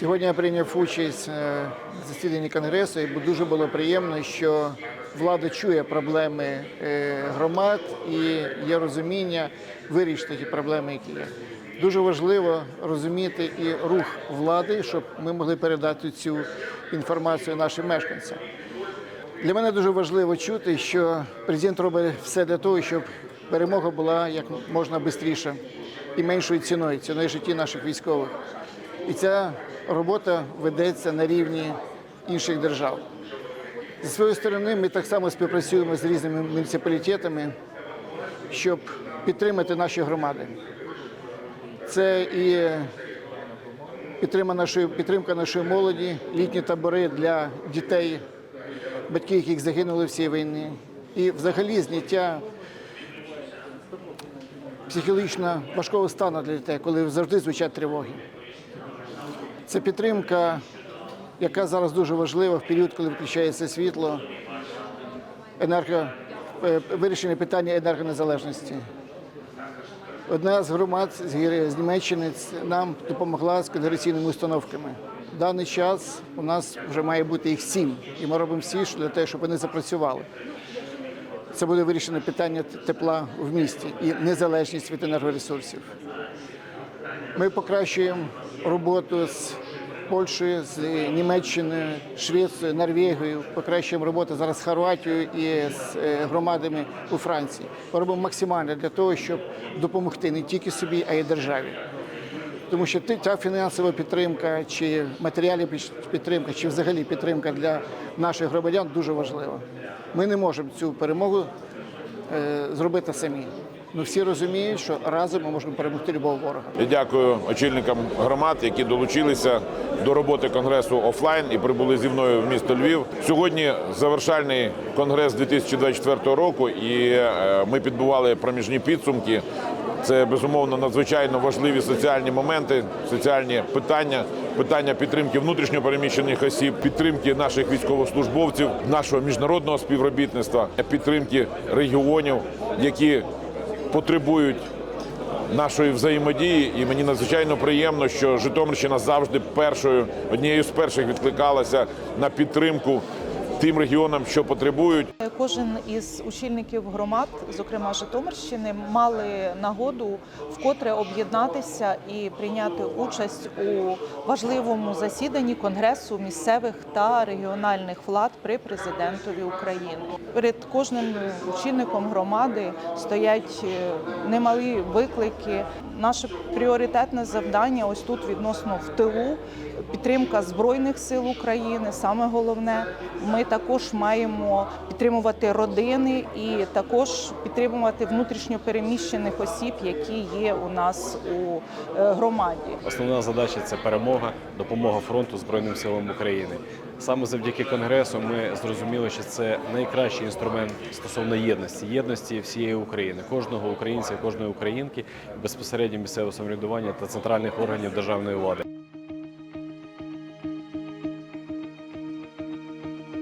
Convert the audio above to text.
Сьогодні я прийняв участь е, в засіданні конгресу, і дуже було приємно, що влада чує проблеми е, громад і є розуміння вирішити ті проблеми, які є. Дуже важливо розуміти і рух влади, щоб ми могли передати цю інформацію нашим мешканцям. Для мене дуже важливо чути, що президент робить все для того, щоб перемога була як можна швидше і меншою ціною, ціною житті наших військових. І ця робота ведеться на рівні інших держав. Зі своєї сторони, ми так само співпрацюємо з різними муніципалітетами, щоб підтримати наші громади. Це і підтримка нашої, молоді, літні табори для дітей, батьків, яких загинули в цій війні, і взагалі зняття психологічно важкого стану для дітей, коли завжди звучать тривоги. Це підтримка, яка зараз дуже важлива в період, коли виключається світло, енерго, е, вирішення питання енергонезалежності. Одна з громад з Німеччини нам допомогла з конгресійними установками. В даний час у нас вже має бути їх сім, і ми робимо всі для того, щоб вони запрацювали. Це буде вирішено питання тепла в місті і незалежність від енергоресурсів. Ми покращуємо роботу з Польщею, з Німеччиною, Швецією, Норвегією, покращуємо роботу зараз з Хорватією і з е, громадами у Франції. Ми робимо максимально для того, щоб допомогти не тільки собі, а й державі. Тому що та фінансова підтримка, чи матеріальна підтримка, чи взагалі підтримка для наших громадян дуже важлива. Ми не можемо цю перемогу е, зробити самі. Ну всі розуміють, що разом ми можемо перемогти любого ворога. Я дякую очільникам громад, які долучилися до роботи конгресу офлайн і прибули зі мною в місто Львів. Сьогодні завершальний конгрес 2024 року, і е, ми підбували проміжні підсумки. Це безумовно надзвичайно важливі соціальні моменти, соціальні питання, питання підтримки внутрішньо переміщених осіб, підтримки наших військовослужбовців, нашого міжнародного співробітництва, підтримки регіонів, які потребують нашої взаємодії, і мені надзвичайно приємно, що Житомирщина завжди першою однією з перших відкликалася на підтримку тим регіонам, що потребують. Кожен із очільників громад, зокрема Житомирщини, мали нагоду вкотре об'єднатися і прийняти участь у важливому засіданні Конгресу місцевих та регіональних влад при президентові України. Перед кожним очільником громади стоять е, немалі виклики. Наше пріоритетне завдання ось тут відносно в тилу підтримка збройних сил України. Саме головне, ми також маємо підтримувати родини і також підтримувати внутрішньо переміщених осіб, які є у нас у е, громаді. Основна задача це перемога, допомога фронту Збройним силам України. Саме завдяки конгресу ми зрозуміли, що це найкращий інструмент стосовно єдності, єдності всієї України, кожного українця, кожної українки, безпосередньо місцевого самоврядування та центральних органів державної влади.